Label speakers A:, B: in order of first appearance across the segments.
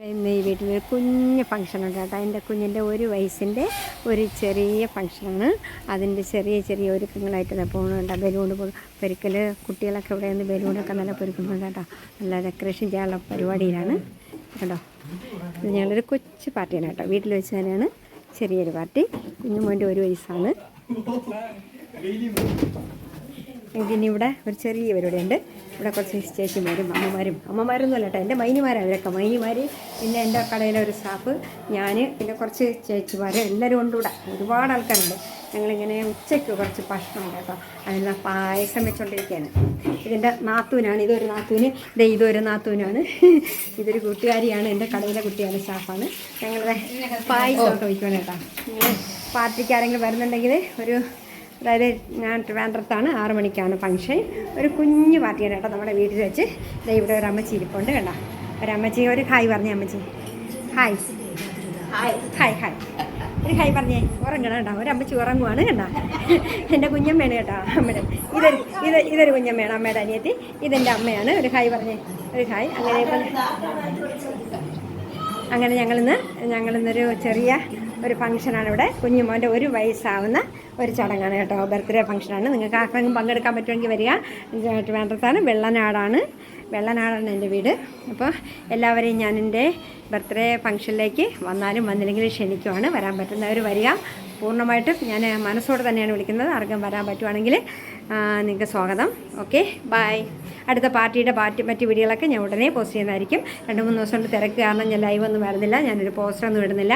A: ഇന്ന് ഈ വീട്ടിൽ ഒരു കുഞ്ഞ് ഫംഗ്ഷൻ ഉണ്ട് കേട്ടോ എന്റെ കുഞ്ഞിന്റെ ഒരു വയസ്സിന്റെ ഒരു ചെറിയ ഫംഗ്ഷനാണ് അതിന്റെ ചെറിയ ചെറിയ ഒരുക്കങ്ങളായിട്ട് പോകുന്നുണ്ട് ബലൂൺ പെരുക്കൽ കുട്ടികളൊക്കെ ഇവിടെ നിന്ന് ബലൂണൊക്കെ നല്ല പെരുക്കുന്നുണ്ട് കേട്ടോ. നല്ല ഡെക്കറേഷൻ ചെയ്യാനുള്ള പരിപാടിയിലാണ് കേട്ടോ. ഇത് ഞങ്ങളൊരു കൊച്ചു പാർട്ടിയാണ് കേട്ടോ. വീട്ടിൽ വെച്ച് തന്നെയാണ് ചെറിയൊരു പാർട്ടി. കുഞ്ഞു മോന്റെ ഒരു വയസ്സാണ്. ഇതിനിവിടെ ഒരു ചെറിയ പരിപാടി ഉണ്ട് ഇവിടെ കുറച്ച് ചേച്ചിമാരും അമ്മമാരും. അമ്മമാരൊന്നും അല്ല എന്റെ മൈനിമാരാണ് അവരൊക്കെ മൈനിമാർ പിന്നെ എന്റെ കടയിലെ ഒരു സ്റ്റാഫ് ഞാൻ പിന്നെ കുറച്ച് ചേച്ചിമാർ എല്ലാവരും ഉണ്ട് ഒരുപാട് ആൾക്കാരുണ്ട്. ഞങ്ങളിങ്ങനെ ഉച്ചയ്ക്ക് കുറച്ച് ഭക്ഷണം കേട്ടോ. അതിനുള്ള പായസം വെച്ചുകൊണ്ടിരിക്കുകയാണ് ഇതിന്റെ നാത്തൂനാണ് ഇതൊരു നാത്തൂന്. ഇതേ ഇതൊരു നാത്തൂനാണ്. ഇതൊരു കൂട്ടുകാരിയാണ് എന്റെ കടയിലെ കുട്ടിയാണ് സ്റ്റാഫാണ്. ഞങ്ങളുടെ പായസമൊക്കെ വയ്ക്കണം കേട്ടോ. നിങ്ങൾ പാർട്ടിക്ക് ആരെങ്കിലും വരുന്നുണ്ടെങ്കിൽ ഒരു അതായത് ഞാൻ ട്രിവാൻഡ്രത്താണ് ആറ് മണിക്കാണ് ഫംഗ്ഷൻ ഒരു കുഞ്ഞു പാർട്ടിയാണ് കേട്ടോ നമ്മുടെ വീട്ടിൽ വെച്ച് ദേ ഇവിടെ ഒരു അമ്മച്ചി ഇരിപ്പുണ്ട് കേട്ടോ ഒരു അമ്മച്ചി ഒരു ഹായ് പറഞ്ഞേ അമ്മച്ചി ഹായ് ഹായ് ഹായ് ഹായ് ഒരു ഹായ് പറഞ്ഞേ ഉറങ്ങണം കേട്ടോ ഒരു അമ്മച്ചി ഉറങ്ങുവാണ് കേട്ടോ എന്റെ കുഞ്ഞമ്മയാണ് കേട്ടോ അമ്മയുടെ ഇതൊരു ഇത് ഇതൊരു കുഞ്ഞമ്മയാണ് അമ്മയുടെ അനിയത്തി ഇതെന്റെ അമ്മയാണ് ഒരു ഹായ് പറഞ്ഞേ ഒരു ഹായ് അങ്ങനെ അങ്ങനെ ഞങ്ങളിന്ന് ഞങ്ങളിന്നൊരു ചെറിയ ഒരു ഫംഗ്ഷനാണ് ഇവിടെ. കുഞ്ഞുമോന്റെ ഒരു വയസ്സാവുന്ന ഒരു ചടങ്ങാണ് കേട്ടോ. ബർത്ത്ഡേ ഫംഗ്ഷനാണ്. നിങ്ങൾക്ക് ആർക്കെങ്കിലും പങ്കെടുക്കാൻ പറ്റുമെങ്കിൽ വരിക. വേണ്ടത്താണ് വെള്ളനാടാണ്. വെള്ളനാടാണ് എന്റെ വീട്. അപ്പോൾ എല്ലാവരെയും ഞാൻ എന്റെ ബർത്ത്ഡേ ഫംഗ്ഷനിലേക്ക് വന്നാലും വന്നില്ലെങ്കിലും ക്ഷണിക്കുവാണ്. വരാൻ പറ്റുന്നവർ വരിക. പൂർണമായിട്ടും ഞാൻ മനസ്സോടെ തന്നെയാണ് വിളിക്കുന്നത്. ആർക്കും വരാൻ പറ്റുവാണെങ്കിൽ നിങ്ങൾക്ക് സ്വാഗതം. ഓക്കെ ബായ് അടുത്ത പാർട്ടിയുടെ പാർട്ടി മറ്റ് വീഡിയോകളൊക്കെ ഞാൻ ഉടനെ പോസ്റ്റ് ചെയ്യുന്നതായിരിക്കും. രണ്ട് മൂന്ന് ദിവസം കൊണ്ട് തിരക്ക് കാരണം ഞാൻ ലൈവ് ഒന്നും വരുന്നില്ല. ഞാനൊരു പോസ്റ്ററൊന്നും ഇടുന്നില്ല.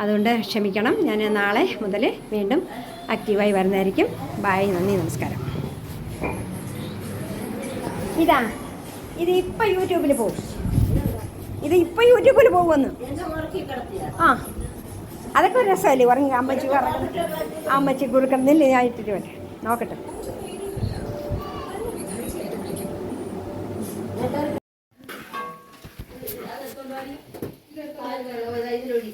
A: അതുകൊണ്ട് ക്ഷമിക്കണം. ഞാൻ നാളെ മുതൽ വീണ്ടും ആക്റ്റീവായി വരുന്നതായിരിക്കും. ബായ് നന്ദി. നമസ്കാരം. ഇതാ. ഇത് ഇപ്പം യൂട്യൂബിൽ പോകും ഇത് ഇപ്പം യൂട്യൂബിൽ പോകുമെന്ന്. ആ. അതൊക്കെ ഒരു രസമല്ലേ? ഉറങ്ങി അമ്മച്ചി ഉറങ്ങുന്നത് അമ്മച്ചി കൊടുക്കുന്നില്ല ഞാൻ ഇട്ടിട്ട് വരട്ടെ നോക്കട്ടെ. ഇതിലൊളി